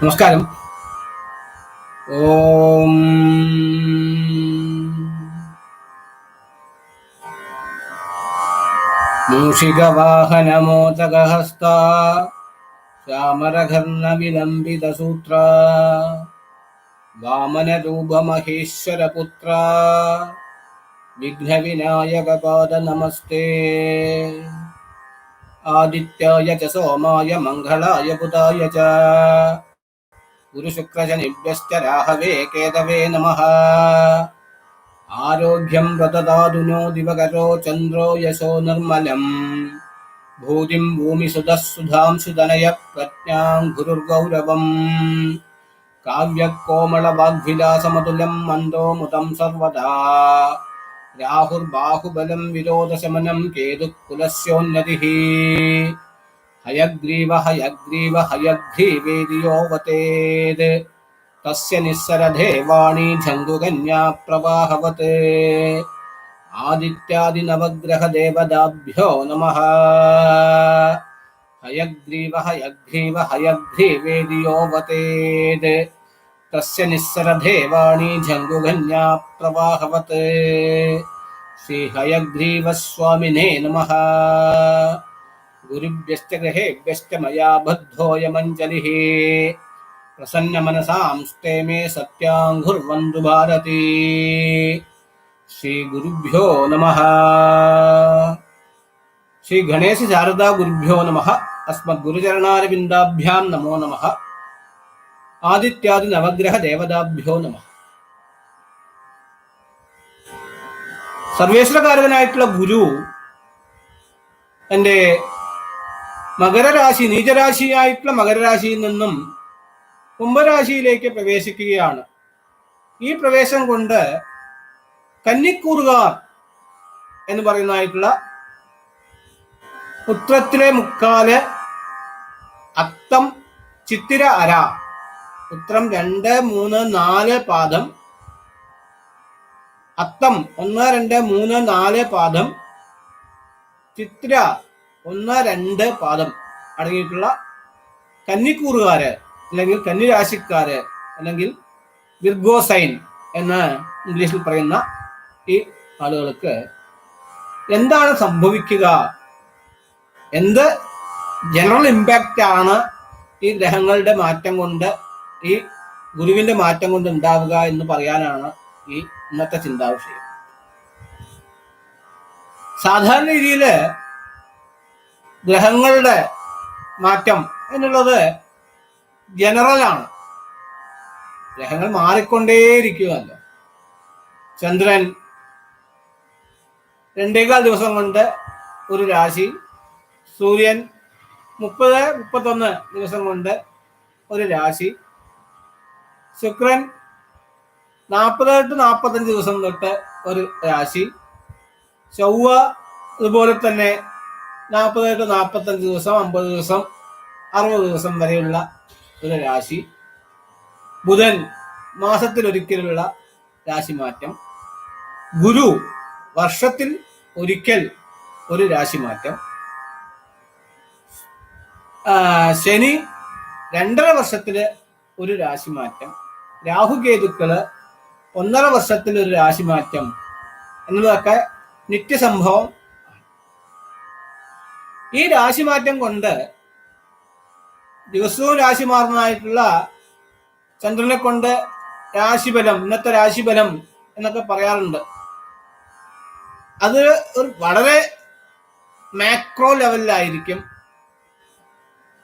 നമസ്കാരം ഓം മൂഷികവാഹനമോചകഹസ്ത ശ്യാമരഘർണവിലംബിതസൂത്ര വാമനരൂപമഹേശ്വരപുത്ര വിഘ്നവിനായകപാദ നമസ്തേ ആദിത്യായ ച സോമായ മംഗളായ ബുധായ गुरुशुक्रजनिब्दश्च राहवे केतवे नमः। आरोग्यं व्रतदादुनो दिवकरो चन्द्रो यशो निर्मलम्। भूतिं भूमिसुधः सुधांसुदनयः प्रज्ञां गुरुर्गौरवम्। काव्यकोमलवाग्विलासमतुलं मन्दोमुतं सर्वदा। राहुर्बाहुबलं विरोदशमनम् केतुः कुलस्योन्नतिः हयग्रीव हयग्रीव हयग्ध्वीवेदियो वतेद् तस्य निस्सरधेवाणी जङ्गुघन्याप्रवाहवत् आदित्यादिनवग्रहदेवदाभ्यो नमः। हयग्रीव हयग्रीव हयग्धीवेदियो वतेद् तस्य निस्सरधेवाणी जङ्गुघन्या प्रवाहवत्। श्रीहयग्रीवस्वामिने नमः। മേ സത്യാങ്കുർവന്തു ഭാരതി ശ്രീഗുരുഭ്യോ നമഃ ശ്രീ ഗണേശ ശാരദാ ഗുരുഭ്യോ നമഃ അസ്മദ്ഗുരുചരണാരവിന്ദാഭ്യാം നമോ നമഃ ആദിത്യാദി നവഗ്രഹ ദേവതാഭ്യോ നമഃ സർവേശ്വരകാരകനായിട്ടുള്ള ഗുരു തന്റെ മകരരാശി നീചരാശിയായിട്ടുള്ള മകരരാശിയിൽ നിന്നും കുംഭരാശിയിലേക്ക് പ്രവേശിക്കുകയാണ്. ഈ പ്രവേശം കൊണ്ട് കന്നിക്കൂറുകാർ എന്ന് പറയുന്നതായിട്ടുള്ള ഉത്രത്തിലെ മുക്കാൽ അത്തം ചിത്തിര അര. ഉത്രം രണ്ട് മൂന്ന് നാല് പാദം. അത്തം ഒന്ന് രണ്ട് മൂന്ന് നാല് പാദം. ചിത്ര ഒന്ന് രണ്ട് പാദം അടങ്ങിയിട്ടുള്ള കന്നിക്കൂറുകാര് അല്ലെങ്കിൽ കന്നിരാശിക്കാര് അല്ലെങ്കിൽ വിർഗോ സൈൻ എന്ന് ഇംഗ്ലീഷിൽ പറയുന്ന ഈ ആളുകൾക്ക് എന്താണ് സംഭവിക്കുക? എന്ത് ജനറൽ ഇമ്പാക്റ്റ് ആണ് ഈ ഗ്രഹങ്ങളുടെ മാറ്റം കൊണ്ട് ഈ ഗുരുവിന്റെ മാറ്റം കൊണ്ട് ഉണ്ടാവുക എന്ന് പറയാനാണ് ഈ ഇന്നത്തെ ചിന്താവിഷയം. സാധാരണ രീതിയിൽ ഗ്രഹങ്ങളുടെ മാറ്റം എന്നുള്ളത് ജനറലാണ് ഗ്രഹങ്ങൾ മാറിക്കൊണ്ടേയിരിക്കുകയല്ലോ ചന്ദ്രൻ രണ്ടേകാൽ ദിവസം കൊണ്ട് ഒരു രാശി സൂര്യൻ മുപ്പത് മുപ്പത്തൊന്ന് ദിവസം കൊണ്ട് ഒരു രാശി ശുക്രൻ നാൽപ്പത് ടു നാൽപ്പത്തഞ്ച് ദിവസം തൊട്ട് ഒരു രാശി ചൊവ്വ അതുപോലെ തന്നെ നാൽപ്പത് ടു നാൽപ്പത്തഞ്ച് ദിവസം അമ്പത് ദിവസം അറുപത് ദിവസം വരെയുള്ള ഒരു രാശി. ബുധൻ മാസത്തിലൊരിക്കലുള്ള രാശിമാറ്റം ഗുരു വർഷത്തിൽ ഒരിക്കൽ ഒരു രാശി മാറ്റം. ശനി രണ്ടര വർഷത്തിൽ ഒരു രാശി മാറ്റം. രാഹുകേതുക്കൾ ഒന്നര വർഷത്തിൽ ഒരു രാശി മാറ്റം. എന്നതൊക്കെ നിത്യസംഭവം ഈ രാശിമാറ്റം കൊണ്ട് ദിവസവും രാശി മാറുന്നതായിട്ടുള്ള ചന്ദ്രനെ കൊണ്ട് രാശിബലം ഇന്നത്തെ രാശിബലം എന്നൊക്കെ പറയാറുണ്ട്. അത് ഒരു വളരെ മാക്രോ ലെവലിലായിരിക്കും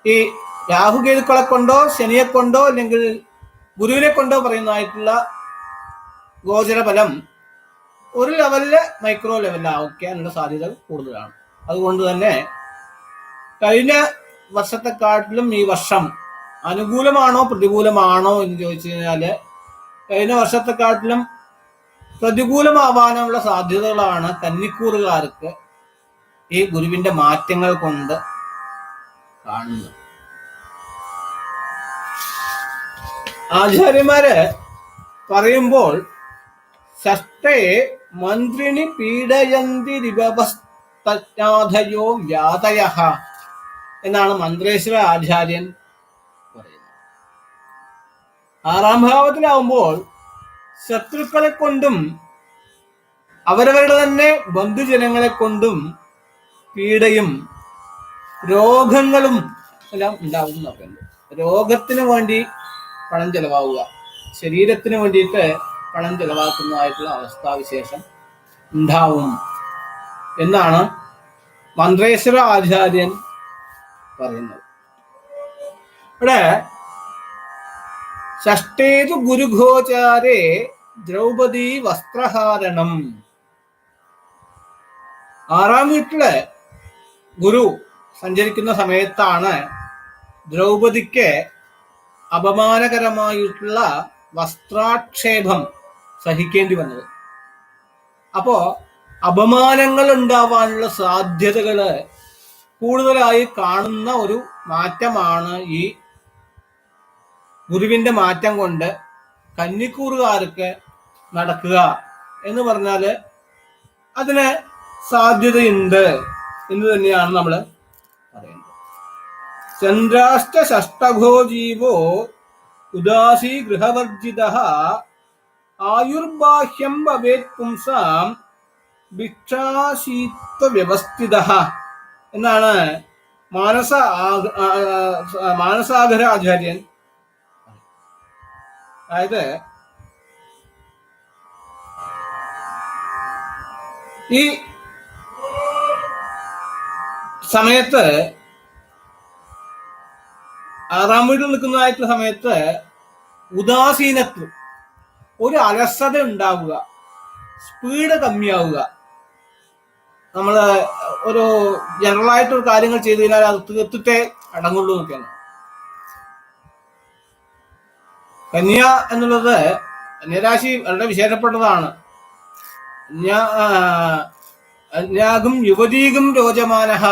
ഈ രാഹുകേതുക്കളെ കൊണ്ടോ ശനിയെ കൊണ്ടോ അല്ലെങ്കിൽ ഗുരുവിനെ കൊണ്ടോ പറയുന്നതായിട്ടുള്ള ഗോചരഫലം ഒരു ലെവലിൽ മൈക്രോ ലെവലിലാവാനുള്ള സാധ്യത കൂടുതലാണ്. അതുകൊണ്ട് തന്നെ കഴിഞ്ഞ വർഷത്തെക്കാട്ടിലും ഈ വർഷം അനുകൂലമാണോ പ്രതികൂലമാണോ എന്ന് ചോദിച്ചു കഴിഞ്ഞാൽ കഴിഞ്ഞ വർഷത്തെക്കാട്ടിലും പ്രതികൂലമാവാനുള്ള സാധ്യതകളാണ് കന്നിക്കൂറുകാർക്ക് ഈ ഗുരുവിന്റെ മാറ്റങ്ങൾ കൊണ്ട് കാണുന്നത്. ആചാര്യന്മാര് പറയുമ്പോൾ ഷഷ്ടയെ മന്ത്രിണി പീഡയന്തി റിവസ്ഥജ്ഞാതയോ വ്യാതയ എന്നാണ് മന്ത്രേശ്വര ആചാര്യൻ പറയുന്നത്. ആറാം ഭാവത്തിലാവുമ്പോൾ ശത്രുക്കളെ കൊണ്ടും അവരവരുടെ തന്നെ ബന്ധുജനങ്ങളെ കൊണ്ടും പീഡയും രോഗങ്ങളും എല്ലാം ഉണ്ടാകും നോക്കുന്നത് രോഗത്തിന് വേണ്ടി പണം ചെലവാവുക ശരീരത്തിന് വേണ്ടിയിട്ട് പണം ചെലവാക്കുന്നതായിട്ടുള്ള അവസ്ഥാവിശേഷം ഉണ്ടാവും എന്നാണ് മന്ത്രേശ്വര ആചാര്യൻ പറയുന്നത്. ഇവിടെ ഷഷ്ടേതു ഗുരുഗോചാരേ ദ്രൗപദി വസ്ത്രഹാരണം. ആറാം വീട്ടിൽ ഗുരു സഞ്ചരിക്കുന്ന സമയത്താണ് ദ്രൗപദിക്ക് അപമാനകരമായിട്ടുള്ള വസ്ത്രാക്ഷേപം സഹിക്കേണ്ടി വന്നത്. അപ്പോ അപമാനങ്ങൾ ഉണ്ടാവാനുള്ള സാധ്യതകൾ കൂടുതലായി കാണുന്ന ഒരു മാറ്റമാണ് ഈ ഗുരുവിന്റെ മാറ്റം കൊണ്ട് കന്നിക്കൂറുകാർക്ക് നടക്കുക എന്ന് പറഞ്ഞാൽ അതിന് സാധ്യതയുണ്ട് എന്ന് തന്നെയാണ് നമ്മൾ പറയുന്നത്. ചന്ദ്രാഷ്ട ഷഷ്ടഘോ ജീവോ ഉദാസി ഗൃഹവർജിത ആയുർബാഹ്യം ഭവേത് പുംസാം ഭിക്ഷാശീത്വ വ്യവസ്ഥിത എന്നാണ് മാനസ മാനസാഗര ആചാര്യൻ. അതായത് ഈ സമയത്ത് ആറാം വീട്ടിൽ നിൽക്കുന്നതായിട്ടുള്ള സമയത്ത് ഉദാസീനത്വം. ഒരു അലസത ഉണ്ടാവുക. സ്പീഡ് കമ്മിയാവുക. നമ്മൾ ഒരു ജനറൽ ആയിട്ട് കാര്യങ്ങൾ ചെയ്തു കഴിഞ്ഞാൽ അത് തീർത്തിട്ടേ അടങ്ങുള്ളൂ എന്നൊക്കെയാണ്. കന്യ എന്നുള്ളത് കന്യരാശി വളരെ വിശേഷപ്പെട്ടതാണ്. കന്യാകും യുവതീകും രോചമാനഹ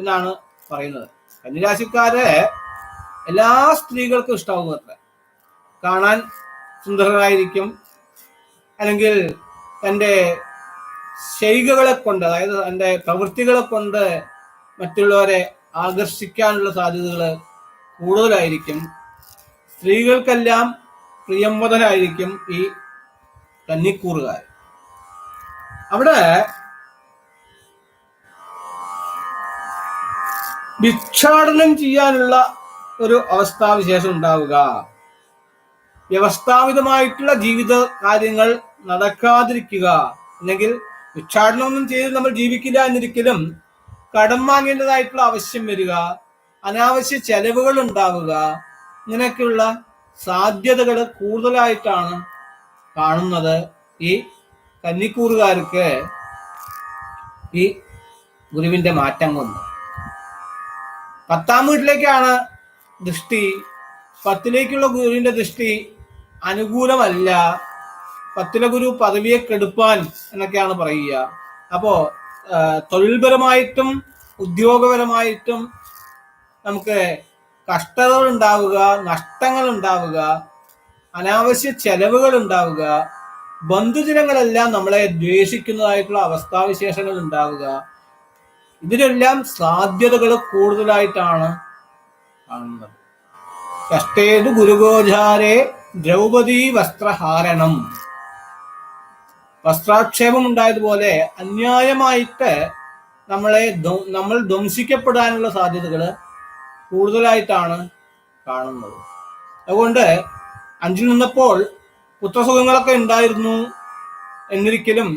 എന്നാണ് പറയുന്നത്. കന്യരാശിക്കാരെ എല്ലാ സ്ത്രീകൾക്കും ഇഷ്ടാവും കാണാൻ സുന്ദരരായിരിക്കും. അല്ലെങ്കിൽ തന്റെ ശൈലികളെ കൊണ്ട് അതായത് തന്റെ പ്രവൃത്തികളെ കൊണ്ട് മറ്റുള്ളവരെ ആകർഷിക്കാനുള്ള സാധ്യതകൾ കൂടുതലായിരിക്കും. സ്ത്രീകൾക്കെല്ലാം പ്രിയമ്പതനായിരിക്കും ഈ കന്നിക്കൂറുകാർ അവിടെ ഭിക്ഷാടനം ചെയ്യാനുള്ള ഒരു അവസ്ഥാവിശേഷം ഉണ്ടാവുക. വ്യവസ്ഥാപിതമായിട്ടുള്ള ജീവിത കാര്യങ്ങൾ നടക്കാതിരിക്കുക. അല്ലെങ്കിൽ ഭിക്ഷാടനമൊന്നും ചെയ്ത് നമ്മൾ ജീവിക്കില്ല എന്നിരിക്കലും കടം വാങ്ങേണ്ടതായിട്ടുള്ള ആവശ്യം വരിക അനാവശ്യ ചെലവുകൾ ഉണ്ടാവുക ഇങ്ങനെയൊക്കെയുള്ള സാധ്യതകൾ കൂടുതലായിട്ടാണ് കാണുന്നത് ഈ കന്നിക്കൂറുകാർക്ക് ഈ ഗുരുവിന്റെ മാറ്റം കൊണ്ട്. പത്താം വീട്ടിലേക്കാണ് ദൃഷ്ടി. പത്തിലേക്കുള്ള ഗുരുവിന്റെ ദൃഷ്ടി അനുകൂലമല്ല. പത്തിലെ ഗുരു പദവിയെ കെടുപ്പാൻ എന്നൊക്കെയാണ് പറയുക. അപ്പോ തൊഴിൽപരമായിട്ടും ഉദ്യോഗപരമായിട്ടും നമുക്ക് കഷ്ടതകൾ ഉണ്ടാവുക നഷ്ടങ്ങൾ ഉണ്ടാവുക അനാവശ്യ ചെലവുകൾ ഉണ്ടാവുക ബന്ധുജനങ്ങളെല്ലാം നമ്മളെ ദ്വേഷിക്കുന്നതായിട്ടുള്ള അവസ്ഥാവിശേഷങ്ങൾ ഉണ്ടാവുക ഇതിനെല്ലാം സാധ്യതകൾ കൂടുതലായിട്ടാണ് കാണുന്നത്. കഷ്ടേതു ഗുരുഗോചാരെ ദ്രൗപദീ വസ്ത്രഹാരണം. വസ്ത്രാക്ഷേപം ഉണ്ടായതുപോലെ അന്യായമായിട്ട് നമ്മളെ നമ്മൾ ധ്വംസിക്കപ്പെടാനുള്ള സാധ്യതകൾ കൂടുതലായിട്ടാണ് കാണുന്നത്. അതുകൊണ്ട് അഞ്ചിൽ നിന്നപ്പോൾ പുത്രസുഖങ്ങളൊക്കെ ഉണ്ടായിരുന്നു എന്നിരിക്കലും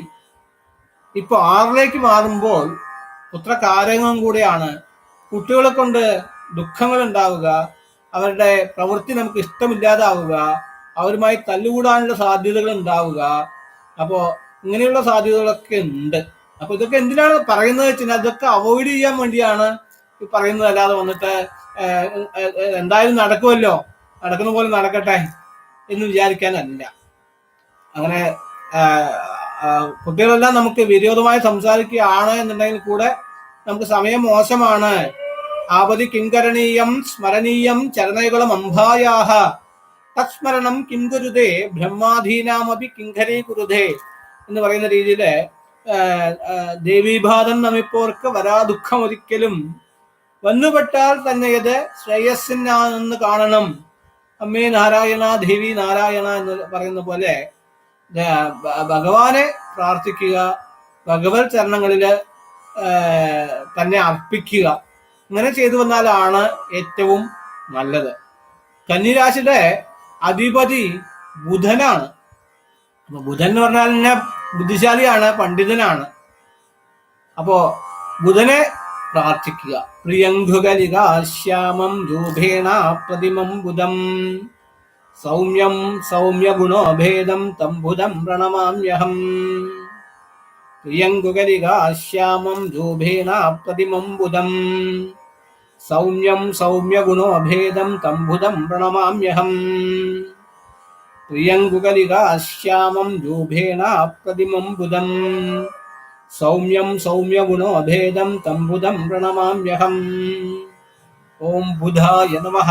ഇപ്പൊ ആറിലേക്ക് മാറുമ്പോൾ പുത്രകാരങ്ങളും കൂടെയാണ് കുട്ടികളെ കൊണ്ട് ദുഃഖങ്ങൾ ഉണ്ടാവുക അവരുടെ പ്രവൃത്തി നമുക്ക് ഇഷ്ടമില്ലാതാവുക അവരുമായി തല്ലുകൂടാനുള്ള സാധ്യതകൾ ഉണ്ടാവുക അപ്പോ ഇങ്ങനെയുള്ള സാധ്യതകളൊക്കെ ഉണ്ട്. അപ്പൊ ഇതൊക്കെ എന്തിനാണ് പറയുന്നത് വെച്ചാൽ അതൊക്കെ അവോയ്ഡ് ചെയ്യാൻ വേണ്ടിയാണ് പറയുന്നത്. അല്ലാതെ വന്നിട്ട് എന്തായാലും നടക്കുമല്ലോ നടക്കുന്ന പോലെ നടക്കട്ടെ എന്ന് വിചാരിക്കാനല്ല. അങ്ങനെ കുട്ടികളെല്ലാം നമുക്ക് വിരോധമായി സംസാരിക്കുകയാണ് എന്നുണ്ടെങ്കിൽ കൂടെ നമുക്ക് സമയം മോശമാണ്. ആപതി കിങ്കരണീയം സ്മരണീയം ചരണകളും അംഭായാഹ തത്സ്മരണം കിം കുരുതേ ബ്രഹ്മാധീനാമപി കിങ്കരേ കുരുതേ എന്ന് പറയുന്ന രീതിയിൽ ദേവീഭാതം നമിപ്പോർക്ക് വരാ ദുഃഖം ഒരിക്കലും വന്നുപെട്ടാൽ തന്നെ ഇത് ശ്രേയസ്സിനാണെന്ന് കാണണം. അമ്മേ നാരായണ ദേവി നാരായണ എന്ന് പറയുന്ന പോലെ ഭഗവാനെ പ്രാർത്ഥിക്കുക ഭഗവത് ചരണങ്ങളിൽ തന്നെ അർപ്പിക്കുക. ഇങ്ങനെ ചെയ്തു വന്നാലാണ് ഏറ്റവും നല്ലത്. കന്നിരാശിയുടെ അധിപതി ബുധനാണ്. അപ്പൊ ബുധൻ എന്ന് പറഞ്ഞാൽ തന്നെ ബുദ്ധിശാലിയാണ് പണ്ഡിതനാണ്. അപ്പോ ബുധനെ പ്രാർത്ഥിക്കുക. പ്രിയങ്കുകലിക ശ്യാമം രൂപേണ പ്രതിമം ബുധം. സൗമ്യം സൗമ്യ ഗുണോഭേദം തം ബുധം പ്രണമാമ്യഹം. പ്രിയങ്കുകലിക ശ്യാമം രൂപേണ പ്രതിമം ബുധം. സൗമ്യം സൗമ്യഗുണോഭേദം ഗുണോഭേദം തം പ്രണമാമ്യഹം. പ്രിയങ്കുകലികാശ്യാമം രൂപേണ പ്രതിമം ബുധം സൗമ്യം സൗമ്യഗുണോഭേദം ഗുണോഭേദം തം പ്രണമാമ്യഹം. ഓം ബുധായ നമഃ.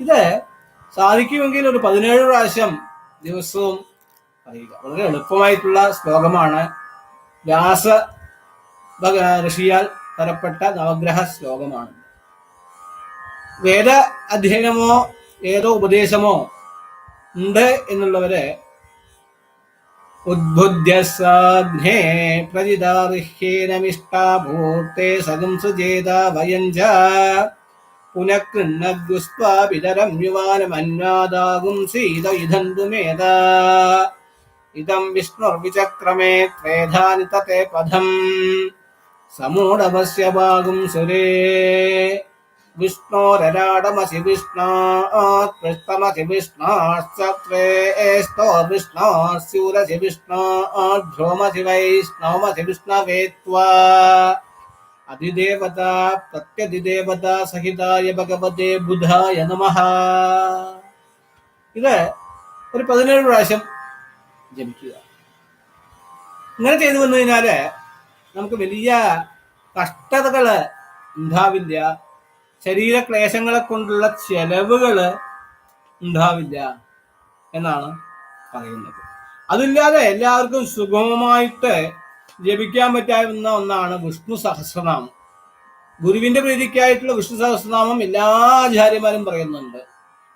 ഇത് സാധിക്കുമെങ്കിൽ ഒരു പതിനേഴ് പ്രാവശ്യം ദിവസവും പറയുക വളരെ എളുപ്പമായിട്ടുള്ള ശ്ലോകമാണ്. വ്യാസ ഋഷിയാൽ തരപ്പെട്ട നവഗ്രഹ ശ്ലോകമാണ്. വേദ അധ്യയനമോ ഏതോ ഉപദേശമോ ഉണ്ട് എന്നുള്ളവരെ ഉദ്ബുദ്ധ്യ സാധ്നേ പ്രജിതാർഹ്യേനമിഷ്ടാഭൂർത്തെ സകം സുജേത വയം ച പുനഃകൃണ്ണദ്ഗുസ്വാപിതരം യുവാനമന്വാദാകും സീത ഇധന്തുമേത ഇതം വിഷ്ണുർവിചക്രമേ ത്രേധാനി തേ പദം. സമൂഢമസ്യ ഭാഗം സുരേ. വിഷ്ണോരരാടമസി വിഷ്ണാത് പൃഷ്ടമസി വിഷ്ണാശ്ചത്രേസ്തോ വിഷ്ണാസ്യൂരസി വിഷ്ണാധ്രോമസി വൈഷ്ണോമസി വിഷ്ണവേ ത്വാ. അതിദേവത പ്രത്യതിദേവത സഹിതായ ഭഗവതേ ബുധായ നമഃ. ഇത് ഒരു പതിനേഴ് പ്രാവശ്യം ജപിക്കുക. ഇങ്ങനെ ചെയ്തു വന്നു കഴിഞ്ഞാൽ നമുക്ക് വലിയ കഷ്ടതകൾ ഉണ്ടാവില്ല. ശരീരക്ലേശങ്ങളെ കൊണ്ടുള്ള ചെലവുകൾ ഉണ്ടാവില്ല എന്നാണ് പറയുന്നത്. അതില്ലാതെ എല്ലാവർക്കും സുഗമമായിട്ട് ജപിക്കാൻ പറ്റാവുന്ന ഒന്നാണ് വിഷ്ണു സഹസ്രനാമം. ഗുരുവിന്റെ പ്രീതിക്കായിട്ടുള്ള വിഷ്ണു സഹസ്രനാമം എല്ലാ ആചാര്യന്മാരും പറയുന്നുണ്ട്.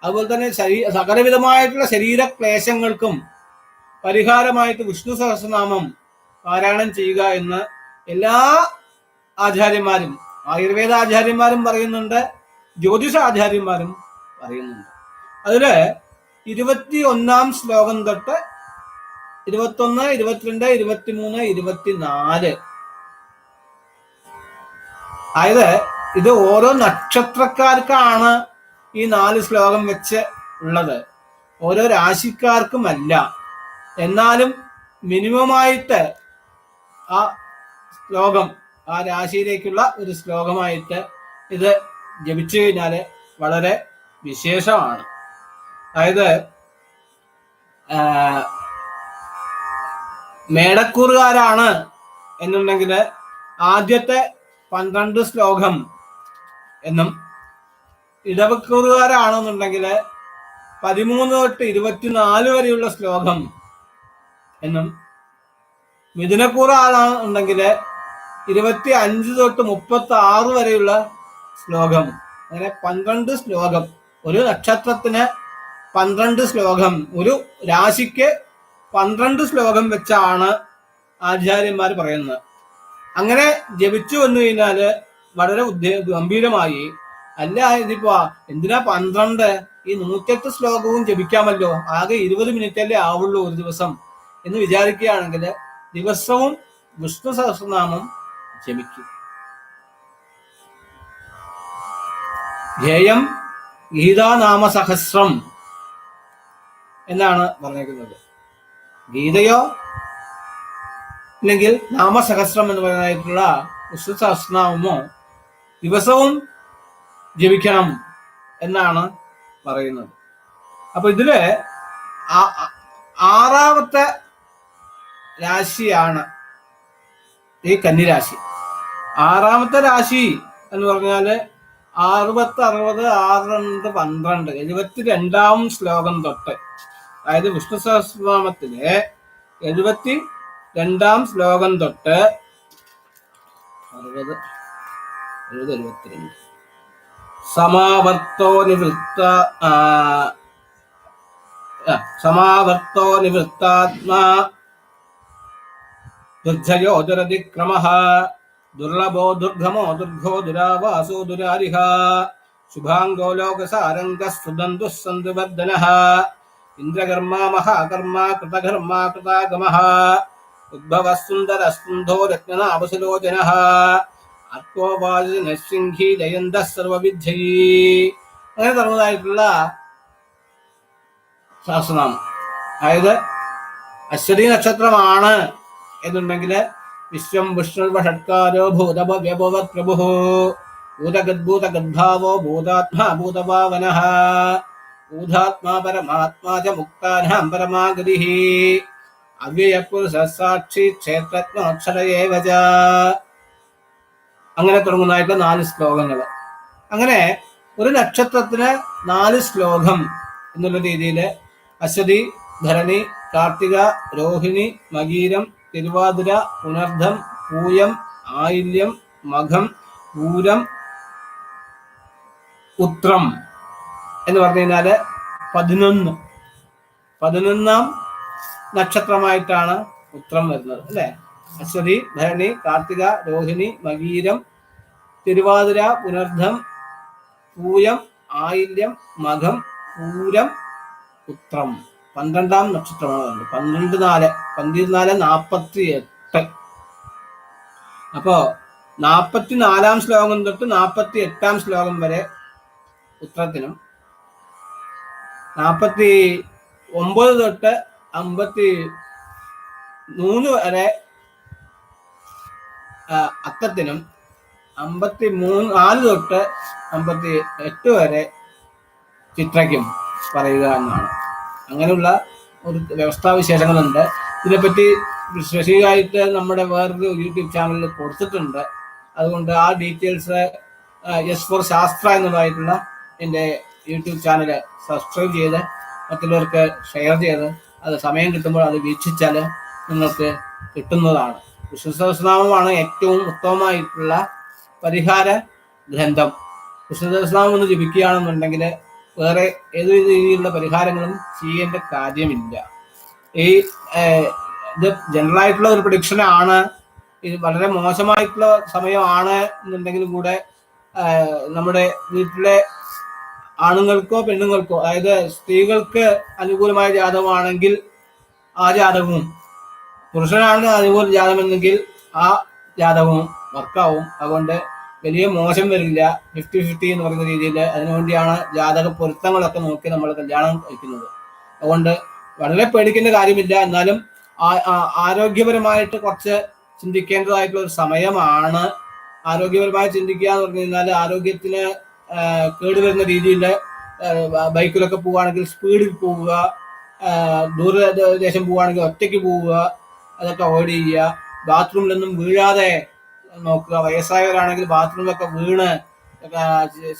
അതുപോലെ തന്നെ ശരീ സകലവിധമായിട്ടുള്ള ശരീരക്ലേശങ്ങൾക്കും പരിഹാരമായിട്ട് വിഷ്ണു സഹസ്രനാമം പാരായണം ചെയ്യുക എന്ന് എല്ലാ ആചാര്യന്മാരും ആയുർവേദ ആചാര്യന്മാരും പറയുന്നുണ്ട് ജ്യോതിഷ ആചാര്യന്മാരും പറയുന്നുണ്ട്. അതിൽ ഇരുപത്തി ഒന്നാം ശ്ലോകം തൊട്ട് ഇരുപത്തൊന്ന് ഇരുപത്തിരണ്ട് ഇരുപത്തിമൂന്ന് ഇരുപത്തിനാല്. അതായത് ഇത് ഓരോ നക്ഷത്രക്കാർക്കാണ് ഈ നാല് ശ്ലോകം വെച്ച് ഉള്ളത്. ഓരോ രാശിക്കാർക്കുമല്ല. എന്നാലും മിനിമമായിട്ട് ആ ശ്ലോകം. ആ രാശിയിലേക്കുള്ള ഒരു ശ്ലോകമായിട്ട് ഇത് ജപിച്ചു കഴിഞ്ഞാൽ വളരെ വിശേഷമാണ്. അതായത് മേടക്കൂറുകാരാണ് എന്നുണ്ടെങ്കിൽ ആദ്യത്തെ പന്ത്രണ്ട് ശ്ലോകം എന്നും ഇടവക്കൂറുകാരാണെന്നുണ്ടെങ്കിൽ പതിമൂന്ന് തൊട്ട് ഇരുപത്തിനാല് വരെയുള്ള ശ്ലോകം എന്നും മിഥുനക്കൂറ് ആളാണെന്നുണ്ടെങ്കിൽ ഇരുപത്തി അഞ്ച് തൊട്ട് മുപ്പത്തി ആറ് വരെയുള്ള ശ്ലോകം. അങ്ങനെ പന്ത്രണ്ട് ശ്ലോകം. ഒരു നക്ഷത്രത്തിന് പന്ത്രണ്ട് ശ്ലോകം. ഒരു രാശിക്ക് പന്ത്രണ്ട് ശ്ലോകം വെച്ചാണ് ആചാര്യന്മാർ പറയുന്നത്. അങ്ങനെ ജപിച്ചു വന്നു കഴിഞ്ഞാൽ വളരെ ഗംഭീരമായി. അല്ല ഇതിപ്പോ എന്തിനാ പന്ത്രണ്ട്? ഈ നൂറ്റെട്ട് ശ്ലോകവും ജപിക്കാമല്ലോ. ആകെ ഇരുപത് മിനിറ്റ് അല്ലേ ആവുള്ളൂ ഒരു ദിവസം എന്ന് വിചാരിക്കുകയാണെങ്കിൽ ദിവസവും വിഷ്ണു സഹസ്രനാമം ജപിക്കും ധ്യേയം ഗീതാനാമ സഹസ്രം എന്നാണ് പറഞ്ഞേക്കുന്നത് ഗീതയോ അല്ലെങ്കിൽ നാമസഹസ്രം എന്ന് പറയുന്നതായിട്ടുള്ള വിഷ്ണു ദിവസവും ജപിക്കണം എന്നാണ് പറയുന്നത്. അപ്പൊ ഇതിൽ ആറാമത്തെ രാശിയാണ് ഈ കന്നിരാശി. ആറാമത്തെ രാശി എന്ന് പറഞ്ഞാൽ അറുപത്തി അറുപത് ആറ് രണ്ട് പന്ത്രണ്ട് എഴുപത്തി രണ്ടാം ശ്ലോകം തൊട്ട്. അതായത് വിഷ്ണു സഹസ്രനാമത്തിലെ എഴുപത്തി രണ്ടാം ശ്ലോകം തൊട്ട് അറുപത് എഴുപത് എഴുപത്തിരണ്ട്. സമാവർത്തോ നിവൃത്ത സമാവർത്തോ നിവൃത്താത്മാ. ദുർജയോ ദുരതിക്രമ ദുർലഭോ ദുർഗമോ ദുർഘോ ദുരാവാസോ ദുരാരിഹ. ശുഭാംഗോ ലോകസാരംഗസ്തുതന്തു സന്തുവർദ്ധന ഇന്ദ്രകർമ്മ മഹാകർമ്മ കൃതകർമ്മ കൃതാഗമ. ഉദ്ഭവ സുന്ദര സ്കുന്ധോ രത്നനാഭസുലോചന ആത്മോപാചനശൃംഖി ജയന്ത സർവവിദ്യൈ അങ്ങനെ പറഞ്ഞതായിട്ടുള്ള സഹസ്രനാമം. അതായത് അശ്വതി നക്ഷത്രമാണ് എന്നുണ്ടെങ്കിൽ വിശ്വം വിഷ്ണു ഷട്കാരോ ഭൂതഭവ്യഭവത് പ്രഭു. ഭൂതഗദ്ഭൂതഗദ്ഭാവോ ഭൂതാത്മാ ഭൂതഭാവന ഭൂതാത്മാ പരമാത്മാ ച മുക്താനാം പരമാഗതി. അവ്യയപുരുഷസാക്ഷി ക്ഷേത്രജ്ഞോക്ഷരയേവ അങ്ങനെ തുടങ്ങുന്നതായിട്ടുള്ള നാല് ശ്ലോകങ്ങൾ അങ്ങനെ ഒരു നക്ഷത്രത്തിന് നാല് ശ്ലോകം എന്നുള്ള രീതിയിൽ അശ്വതി ധരണി കാർത്തിക രോഹിണി മകീരം തിരുവാതിര പുനർദ്ധം പൂയം ആയില്യം മഖം പൂരം ഉത്രം എന്ന് പറഞ്ഞു കഴിഞ്ഞാൽ പതിനൊന്ന്. പതിനൊന്നാം നക്ഷത്രമായിട്ടാണ് ഉത്രം വരുന്നത് അല്ലെ? അശ്വതി ഭരണി കാർത്തിക രോഹിണി മകീരം തിരുവാതിര പുനർദ്ധം പൂയം ആയില്യം മഖം പൂരം ഉത്രം. പന്ത്രണ്ടാം നക്ഷത്രമാണ് പന്ത്രണ്ട് നാല്. പന്തിരുനാല് നാപ്പത്തി എട്ട് അപ്പോ നാപ്പത്തി നാലാം ശ്ലോകം തൊട്ട് നാപ്പത്തി എട്ടാം ശ്ലോകം വരെ ഉത്തരത്തിനും നാപ്പത്തി ഒമ്പത് തൊട്ട് അമ്പത്തി മൂന്ന് വരെ അത്തത്തിനും അമ്പത്തി മൂന്ന് നാല് തൊട്ട് അമ്പത്തി എട്ട് വരെ ചിത്രയ്ക്കും പറയുക എന്നാണ്. അങ്ങനെയുള്ള ഒരു വ്യവസ്ഥാവിശേഷങ്ങളുണ്ട് ഇതിനെപ്പറ്റി സ്പെസിഫിക്കായിട്ട് നമ്മുടെ വേറൊരു യൂട്യൂബ് ചാനലിൽ കൊടുത്തിട്ടുണ്ട്. അതുകൊണ്ട് ആ ഡീറ്റെയിൽസ് എസ് ഫോർ ശാസ്ത്ര എന്നുള്ളതായിട്ടുള്ള എന്റെ യൂട്യൂബ് ചാനൽ സബ്സ്ക്രൈബ് ചെയ്ത് മറ്റുള്ളവർക്ക് ഷെയർ ചെയ്ത് അത് സമയം കിട്ടുമ്പോൾ അത് വീക്ഷിച്ചാൽ നിങ്ങൾക്ക് കിട്ടുന്നതാണ്. വിശ്വസനാമമാണ് ഏറ്റവും ഉത്തമമായിട്ടുള്ള പരിഹാര ഗ്രന്ഥം. വിശ്വസനാമം ഒന്ന് ജപിക്കുകയാണെന്നുണ്ടെങ്കിൽ വേറെ ഏത് രീതിയിലുള്ള പരിഹാരങ്ങളും ചെയ്യേണ്ട കാര്യമില്ല. ഈ ഇത് ജനറൽ ആയിട്ടുള്ള ഒരു പ്രൊഡിക്ഷൻ ആണ്. ഇത് വളരെ മോശമായിട്ടുള്ള സമയമാണ് എന്നുണ്ടെങ്കിലും കൂടെ നമ്മുടെ വീട്ടിലെ ആണുങ്ങൾക്കോ പെണ്ണുങ്ങൾക്കോ അതായത് സ്ത്രീകൾക്ക് അനുകൂലമായ ജാതകമാണെങ്കിൽ ആ ജാതകവും പുരുഷനാണ് അനുകൂല ജാതകമെന്നെങ്കിൽ ആ ജാതകവും വർക്കാവും അതുകൊണ്ട് വലിയ മോശം വരില്ല. ഫിഫ്റ്റി ഫിഫ്റ്റി എന്ന് പറയുന്ന രീതിയിൽ അതിനുവേണ്ടിയാണ് ജാതക പൊരുത്തങ്ങളൊക്കെ നോക്കി നമ്മൾ കല്യാണം കഴിക്കുന്നത്. അതുകൊണ്ട് വളരെ പേടിക്കേണ്ട കാര്യമില്ല. എന്നാലും ആരോഗ്യപരമായിട്ട് കുറച്ച് ചിന്തിക്കേണ്ടതായിട്ടുള്ള ഒരു സമയമാണ്. ആരോഗ്യപരമായി ചിന്തിക്കുക എന്ന് പറഞ്ഞു കഴിഞ്ഞാൽ ആരോഗ്യത്തിന് കേടുവരുന്ന രീതിയിൽ ബൈക്കിലൊക്കെ പോവുകയാണെങ്കിൽ സ്പീഡിൽ പോവുക ദൂരദേശം പോവുകയാണെങ്കിൽ ഒറ്റയ്ക്ക് പോവുക അതൊക്കെ അവോയ്ഡ് ചെയ്യുക. ബാത്റൂമിലൊന്നും വീഴാതെ നോക്കുക. വയസ്സായവരാണെങ്കിൽ ബാത്റൂമിലൊക്കെ വീണ്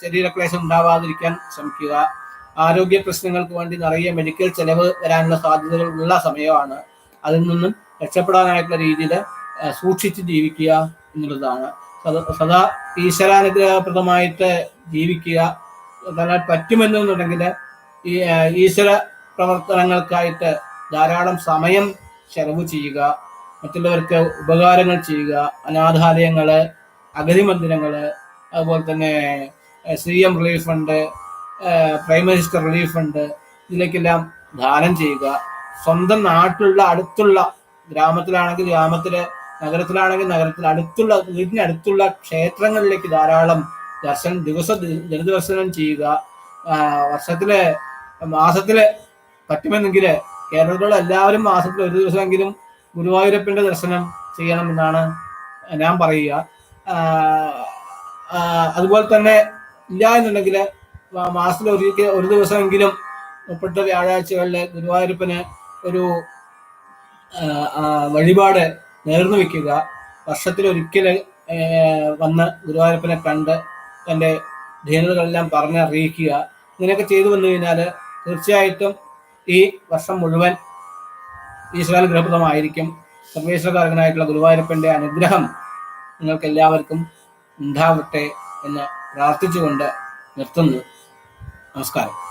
ശരീരക്ലേശം ഉണ്ടാവാതിരിക്കാൻ ശ്രമിക്കുക. ആരോഗ്യ പ്രശ്നങ്ങൾക്ക് വേണ്ടി നിറയെ മെഡിക്കൽ ചെലവ് വരാനുള്ള സാധ്യതകൾ ഉള്ള സമയമാണ്. അതിൽ നിന്നും രക്ഷപ്പെടാനായിട്ടുള്ള രീതിയിൽ സൂക്ഷിച്ച് ജീവിക്കുക എന്നുള്ളതാണ്. സദാ- ഈശ്വരാനുഗ്രഹപ്രദമായിട്ട് ജീവിക്കുക തന്നാൽ പറ്റുമെന്നുണ്ടെങ്കിൽ ഈ ഈശ്വര പ്രവർത്തനങ്ങൾക്കായിട്ട് ധാരാളം സമയം ചെലവ് ചെയ്യുക. മറ്റുള്ളവർക്ക് ഉപകാരങ്ങൾ ചെയ്യുക അനാഥാലയങ്ങൾ അഗതി മന്ദിരങ്ങൾ അതുപോലെ തന്നെ C M relief fund prime minister relief fund ഇതിലേക്കെല്ലാം ദാനം ചെയ്യുക. സ്വന്തം നാട്ടിലുള്ള അടുത്തുള്ള ഗ്രാമത്തിലാണെങ്കിൽ ഗ്രാമത്തിൽ നഗരത്തിലാണെങ്കിൽ നഗരത്തിൽ അടുത്തുള്ള വീടിനടുത്തുള്ള ക്ഷേത്രങ്ങളിലേക്ക് ധാരാളം ദർശനം ദിവസ ജനദർശനം ചെയ്യുക. വർഷത്തിലെ മാസത്തിൽ പറ്റുമെന്നെങ്കിൽ കേരളത്തിലുള്ള എല്ലാവരും മാസത്തിൽ ഒരു ദിവസമെങ്കിലും ഗുരുവായൂരപ്പന്റെ ദർശനം ചെയ്യണമെന്നാണ് ഞാൻ പറയുക. അതുപോലെ തന്നെ ഇല്ല എന്നുണ്ടെങ്കിൽ മാസത്തിൽ ഒരു ഒരു ദിവസമെങ്കിലും മുപ്പത്തെ വ്യാഴാഴ്ചകളിൽ ഗുരുവായൂരപ്പന് ഒരു വഴിപാട് നേർന്നു വെക്കുക വർഷത്തിൽ ഒരിക്കൽ വന്ന് ഗുരുവായൂരപ്പനെ കണ്ട് തന്റെ ധീരതകളെല്ലാം പറഞ്ഞറിയിക്കുക. ഇങ്ങനെയൊക്കെ ചെയ്തു വന്നു കഴിഞ്ഞാൽ തീർച്ചയായിട്ടും ഈ വർഷം മുഴുവൻ ഈശ്വരാനുഗ്രഹപ്രദമായിരിക്കും സർവേശ്വരകാരകനായിട്ടുള്ള ഗുരുവായൂരപ്പന്റെ അനുഗ്രഹം നിങ്ങൾക്ക് എല്ലാവർക്കും ഉണ്ടാവട്ടെ എന്ന് പ്രാർത്ഥിച്ചുകൊണ്ട് നിർത്തുന്നു. നമസ്കാരം.